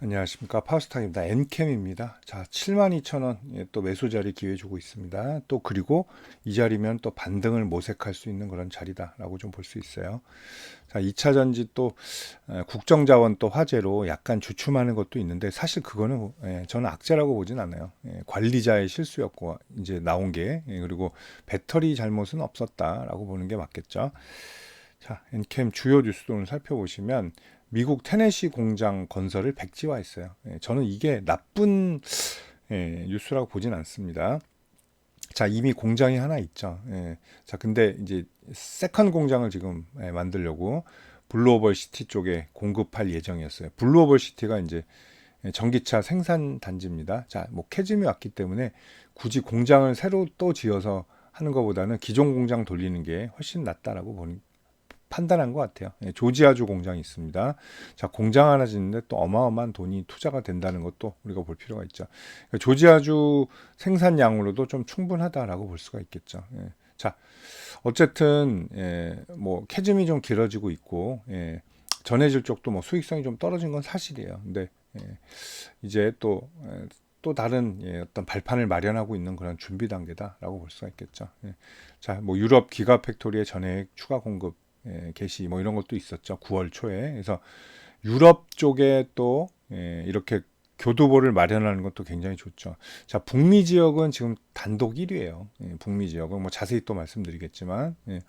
안녕하십니까 파우스타입니다. 엔캠입니다. 자 72,000원 예, 또 매수 자리 기회 주고 있습니다. 또 그리고 이 자리면 또 반등을 모색할 수 있는 그런 자리다 라고 좀 볼 수 있어요. 자 2차 전지 또 에, 국정자원 또 화재로 약간 주춤하는 것도 있는데 사실 그거는 예, 저는 악재라고 보진 않아요. 예, 관리자의 실수였고 이제 나온 게 예, 그리고 배터리 잘못은 없었다 라고 보는 게 맞겠죠. 자 엔캠 주요 뉴스도 살펴보시면 미국 테네시 공장 건설을 백지화했어요. 예, 저는 이게 나쁜 예, 뉴스라고 보진 않습니다. 자 이미 공장이 하나 있죠. 예, 자 근데 이제 세컨 공장을 지금 예, 만들려고 블루오벌 시티 쪽에 공급할 예정이었어요. 블루오벌 시티가 이제 예, 전기차 생산 단지입니다. 자, 뭐 캐즘이 왔기 때문에 굳이 공장을 새로 또 지어서 하는 것보다는 기존 공장 돌리는 게 훨씬 낫다라고 판단한 것 같아요. 예, 조지아주 공장이 있습니다. 자, 공장 하나 짓는데 또 어마어마한 돈이 투자가 된다는 것도 우리가 볼 필요가 있죠. 그러니까 조지아주 생산량으로도 좀 충분하다라고 볼 수가 있겠죠. 예. 자, 어쨌든 예, 뭐 캐즘이 좀 길어지고 있고 예, 전해질 쪽도 뭐 수익성이 좀 떨어진 건 사실이에요. 근데 예, 이제 또 예, 또 다른 예, 어떤 발판을 마련하고 있는 그런 준비 단계다라고 볼 수가 있겠죠. 예. 자, 뭐 유럽 기가 팩토리의 전액 추가 공급 예, 개시 뭐 이런 것도 있었죠. 9월 초에. 그래서 유럽 쪽에 또 예, 이렇게 교두보를 마련하는 것도 굉장히 좋죠. 자, 북미 지역은 지금 단독 1위예요. 예, 북미 지역은 뭐 자세히 또 말씀드리겠지만, 예.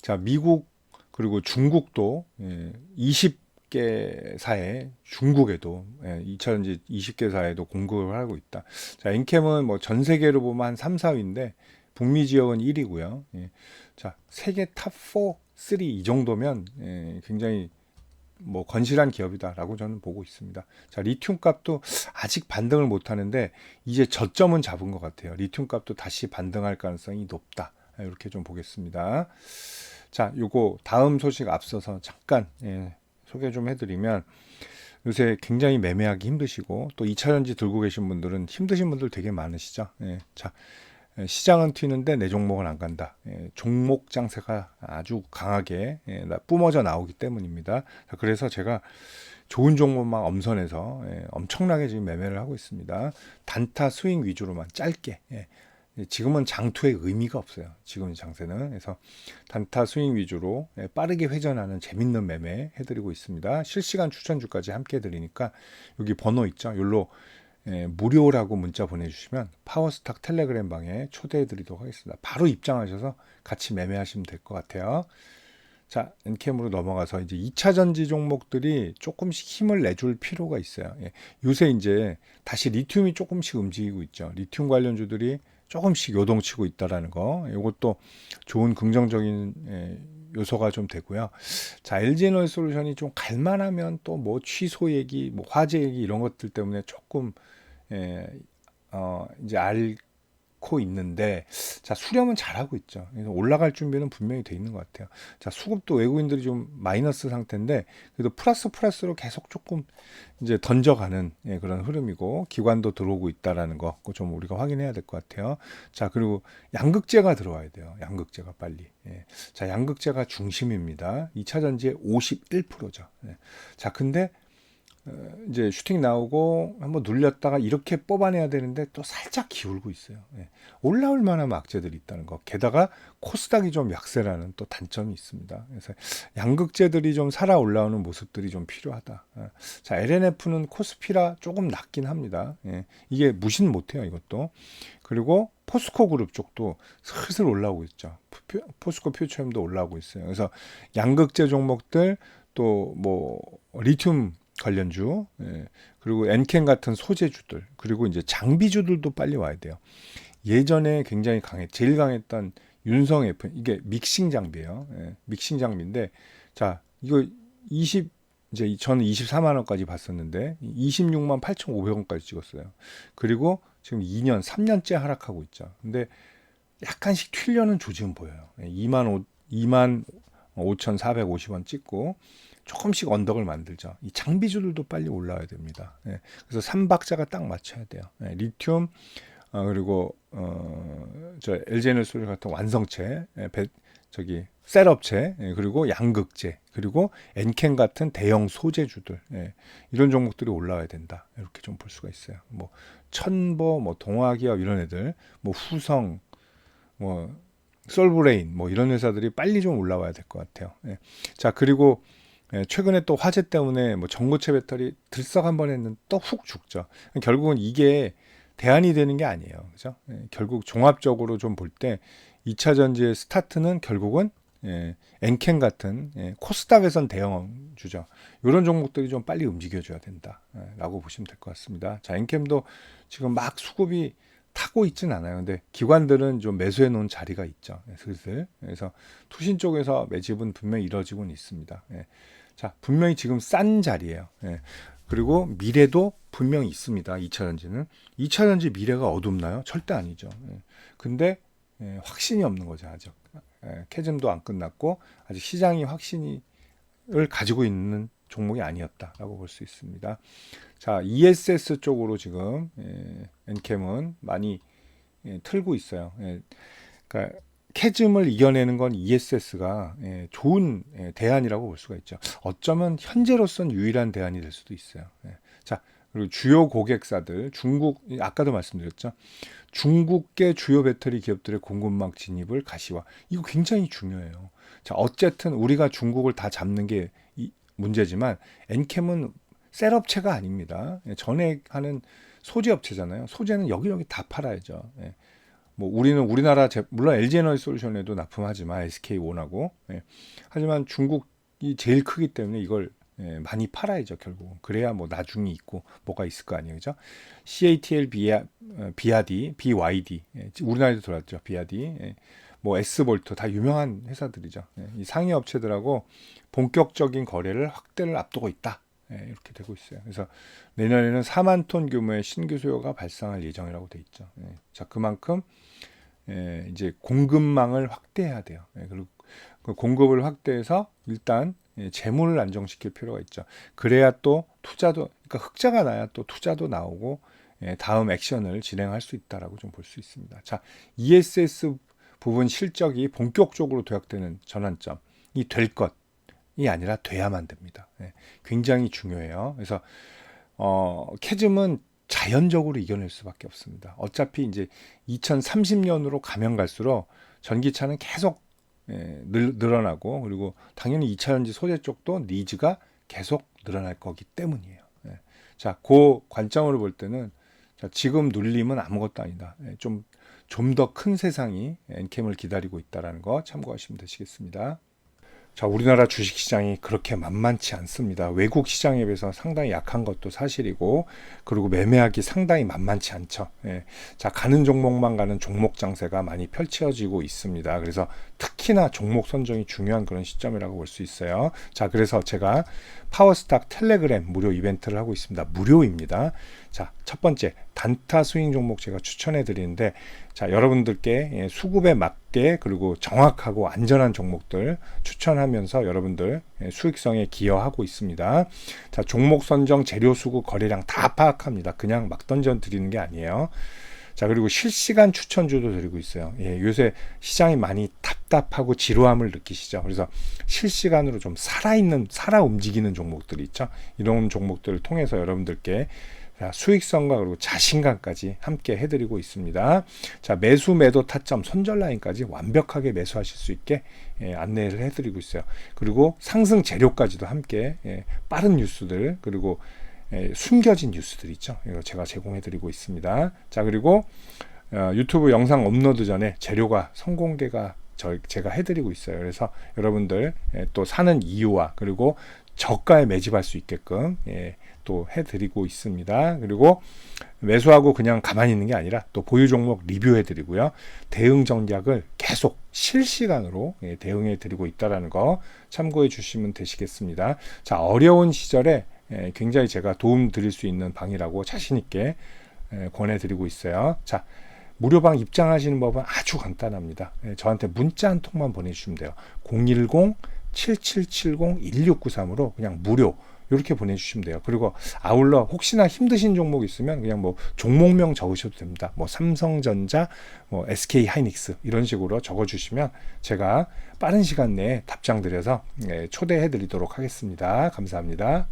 자, 미국 그리고 중국도 예, 20개 사에 중국에도 예, 2000 20개 사에도 공급을 하고 있다. 자, 엔캠은 뭐 전 세계로 보면 한 3, 4위인데 북미 지역은 1위고요. 예. 자, 세계 탑 4, 3 이 정도면 예, 굉장히 뭐 건실한 기업이다라고 저는 보고 있습니다. 자, 리튬 값도 아직 반등을 못 하는데 이제 저점은 잡은 것 같아요. 리튬 값도 다시 반등할 가능성이 높다. 이렇게 좀 보겠습니다. 자, 요거 다음 소식 앞서서 잠깐 예, 소개 좀 해드리면 요새 굉장히 매매하기 힘드시고 또 2차 전지 들고 계신 분들은 힘드신 분들 되게 많으시죠. 예, 자, 예, 시장은 튀는데 내 종목은 안 간다. 예, 종목 장세가 아주 강하게 예, 뿜어져 나오기 때문입니다. 그래서 제가 좋은 종목만 엄선해서 엄청나게 지금 매매를 하고 있습니다. 단타 스윙 위주로만 짧게. 지금은 장투의 의미가 없어요. 지금 장세는. 그래서 단타 스윙 위주로 빠르게 회전하는 재밌는 매매 해드리고 있습니다. 실시간 추천주까지 함께 해드리니까 여기 번호 있죠. 여기로 예, 무료라고 문자 보내주시면 파워스탁 텔레그램 방에 초대해 드리도록 하겠습니다. 바로 입장하셔서 같이 매매하시면 될 것 같아요. 자, 엔캠으로 넘어가서 이제 2차 전지 종목들이 조금씩 힘을 내줄 필요가 있어요. 예, 요새 이제 다시 리튬이 조금씩 움직이고 있죠. 리튬 관련주들이 조금씩 요동치고 있다라는 거. 이것도 좋은 긍정적인 예, 요소가 좀 되고요. 자, LG에너지 솔루션이 좀 갈만하면 또 뭐 취소 얘기, 뭐 화재 얘기 이런 것들 때문에 조금 예, 어, 이제 앓고 있는데, 자, 수렴은 잘하고 있죠. 그래서 올라갈 준비는 분명히 돼 있는 것 같아요. 자, 수급도 외국인들이 좀 마이너스 상태인데, 그래도 플러스 플러스로 계속 조금 이제 던져가는 예, 그런 흐름이고, 기관도 들어오고 있다라는 거, 좀 우리가 확인해야 될 것 같아요. 자, 그리고 양극재가 들어와야 돼요. 양극재가 빨리. 예. 자, 양극재가 중심입니다. 2차 전지의 51%죠. 예. 자, 근데 어, 이제 슈팅 나오고 한번 눌렸다가 이렇게 뽑아내야 되는데 또 살짝 기울고 있어요. 예. 올라올 만한 악재들이 있다는 거. 게다가 코스닥이 좀 약세라는 또 단점이 있습니다. 그래서 양극재들이 좀 살아 올라오는 모습들이 좀 필요하다. 예. 자, LNF는 코스피라 조금 낮긴 합니다. 예. 이게 무신 못해요, 이것도. 그리고 포스코 그룹 쪽도 슬슬 올라오고 있죠. 포스코 퓨처엠도 올라오고 있어요. 그래서 양극재 종목들 또 뭐 리튬 관련주, 예, 그리고 엔캔 같은 소재주들, 그리고 이제 장비주들도 빨리 와야 돼요. 예전에 굉장히 강해, 제일 강했던 윤성 F, 이게 믹싱 장비예요. 예, 믹싱 장비인데, 자, 이거 20, 이제 저는 24만 원까지 봤었는데 26만 8,500원까지 찍었어요. 그리고 지금 2년, 3년째 하락하고 있죠. 근데 약간씩 튀려는 조짐은 보여요. 2만 5, 2만 5,450원 찍고 조금씩 언덕을 만들죠. 이 장비주들도 빨리 올라와야 됩니다. 예, 그래서 삼박자가 딱 맞춰야 돼요. 예, 리튬 어, 그리고 어, 저 LG에너지 같은 완성체 예, 배, 저기 셀업체 예, 그리고 양극재 그리고 엔캔 같은 대형 소재주들 예, 이런 종목들이 올라와야 된다 이렇게 좀 볼 수가 있어요. 뭐 천보, 뭐 동화기업 이런 애들, 뭐 후성, 뭐 솔브레인 뭐 이런 회사들이 빨리 좀 올라와야 될 것 같아요. 예. 자 그리고 예, 최근에 또 화재 때문에 뭐 전고체 배터리 들썩 한 번 했는데 또 훅 죽죠. 결국은 이게 대안이 되는 게 아니에요. 그죠? 예, 결국 종합적으로 좀 볼 때 2차 전지의 스타트는 결국은 예, 엔캔 같은 예, 코스닥에선 대형 주죠. 이런 종목들이 좀 빨리 움직여줘야 된다라고 보시면 될 것 같습니다. 자, 엔캠도 지금 막 수급이 타고 있진 않아요. 근데 기관들은 좀 매수해 놓은 자리가 있죠. 예, 슬슬. 그래서 투신 쪽에서 매집은 분명히 이뤄지고는 있습니다. 예. 자, 분명히 지금 싼 자리예요. 예. 그리고 미래도 분명히 있습니다. 2차 전지는. 2차 전지 미래가 어둡나요? 절대 아니죠. 예. 근데 예, 확신이 없는 거죠, 아직. 예, 캐즘도 안 끝났고 아직 시장이 확신을 가지고 있는 종목이 아니었다라고 볼 수 있습니다. 자, ESS 쪽으로 지금 예, 엔캠은 많이 예, 틀고 있어요. 예, 그러니까 캐즘을 이겨내는 건 ESS가 예, 좋은 예, 대안이라고 볼 수가 있죠. 어쩌면 현재로선 유일한 대안이 될 수도 있어요. 예. 자, 그리고 주요 고객사들 중국 아까도 말씀드렸죠. 중국계 주요 배터리 기업들의 공급망 진입을 가시화. 이거 굉장히 중요해요. 자, 어쨌든 우리가 중국을 다 잡는 게 문제지만 엔캠은 셀업체가 아닙니다. 예, 전액하는 소재 업체잖아요. 소재는 여기저기 다 팔아야죠. 예. 뭐 우리는 우리나라 제, 물론 LG 에너지 솔루션에도 납품하지만 SK 원하고 예. 하지만 중국이 제일 크기 때문에 이걸 예, 많이 팔아야죠 결국 그래야 뭐 나중이 있고 뭐가 있을 거 아니에요 그죠 CATL 비아, 비아디 BYD 예, 우리나라에도 들어왔죠 비아디 예, 뭐 S볼트 다 유명한 회사들이죠. 예, 이 상위 업체들하고 본격적인 거래를 확대를 앞두고 있다. 예, 이렇게 되고 있어요. 그래서 내년에는 4만 톤 규모의 신규 수요가 발생할 예정이라고 돼 있죠. 예, 자 그만큼 예, 이제 공급망을 확대해야 돼요. 예, 그리고 그 공급을 확대해서 일단 예, 재물을 안정시킬 필요가 있죠. 그래야 또 투자도 그러니까 흑자가 나야 또 투자도 나오고 예, 다음 액션을 진행할 수 있다라고 좀 볼 수 있습니다. 자, ESS 부분 실적이 본격적으로 도약되는 전환점이 될 것이 아니라 돼야만 됩니다. 예, 굉장히 중요해요. 그래서 어, 캐즘은 자연적으로 이겨낼 수밖에 없습니다. 어차피 이제 2030년으로 가면 갈수록 전기차는 계속 예, 늘, 늘어나고 그리고 당연히 2차 전지 소재 쪽도 니즈가 계속 늘어날 거기 때문이에요. 예. 자, 그 관점으로 볼 때는 자, 지금 눌림은 아무것도 아니다. 예, 좀 좀 더 큰 세상이 엔캠을 기다리고 있다라는 거 참고하시면 되시겠습니다. 자, 우리나라 주식 시장이 그렇게 만만치 않습니다. 외국 시장에 비해서 상당히 약한 것도 사실이고, 그리고 매매하기 상당히 만만치 않죠. 예. 자, 가는 종목만 가는 종목 장세가 많이 펼쳐지고 있습니다. 그래서 특히나 종목 선정이 중요한 그런 시점이라고 볼 수 있어요. 자, 그래서 제가 파워스탁 텔레그램 무료 이벤트를 하고 있습니다. 무료입니다. 자, 첫 번째 단타 스윙 종목 제가 추천해 드리는데 자, 여러분들께 예, 수급에 맞게 그리고 정확하고 안전한 종목들 추천하면서 여러분들 예, 수익성에 기여하고 있습니다. 자, 종목 선정, 재료 수급, 거래량 다 파악합니다. 그냥 막 던져 드리는 게 아니에요. 자, 그리고 실시간 추천주도 드리고 있어요. 예, 요새 시장이 많이 답답하고 지루함을 느끼시죠. 그래서 실시간으로 좀 살아있는, 살아 움직이는 종목들이 있죠. 이런 종목들을 통해서 여러분들께 수익성과 그리고 자신감까지 함께 해드리고 있습니다. 자 매수 매도 타점 손절 라인까지 완벽하게 매수하실 수 있게 예, 안내를 해드리고 있어요. 그리고 상승 재료까지도 함께 예, 빠른 뉴스들 그리고 예, 숨겨진 뉴스들 있죠. 이거 제가 제공해드리고 있습니다. 자 그리고 어, 유튜브 영상 업로드 전에 재료가 성공개가 저, 제가 해드리고 있어요. 그래서 여러분들 예, 또 사는 이유와 그리고 저가에 매집할 수 있게끔 예, 또 해드리고 있습니다. 그리고 매수하고 그냥 가만히 있는 게 아니라 또 보유 종목 리뷰해 드리고요. 대응 전략을 계속 실시간으로 예, 대응해 드리고 있다라는 거 참고해 주시면 되시겠습니다. 자, 어려운 시절에 예, 굉장히 제가 도움 드릴 수 있는 방이라고 자신 있게 예, 권해 드리고 있어요. 자, 무료방 입장하시는 법은 아주 간단합니다. 저한테 문자 한 통만 보내주시면 돼요. 010 7770-1693으로 그냥 무료 이렇게 보내주시면 돼요. 그리고 아울러 혹시나 힘드신 종목 있으면 그냥 뭐 종목명 적으셔도 됩니다. 뭐 삼성전자, 뭐 SK 하이닉스 이런 식으로 적어주시면 제가 빠른 시간 내에 답장 드려서 예, 초대해 드리도록 하겠습니다. 감사합니다.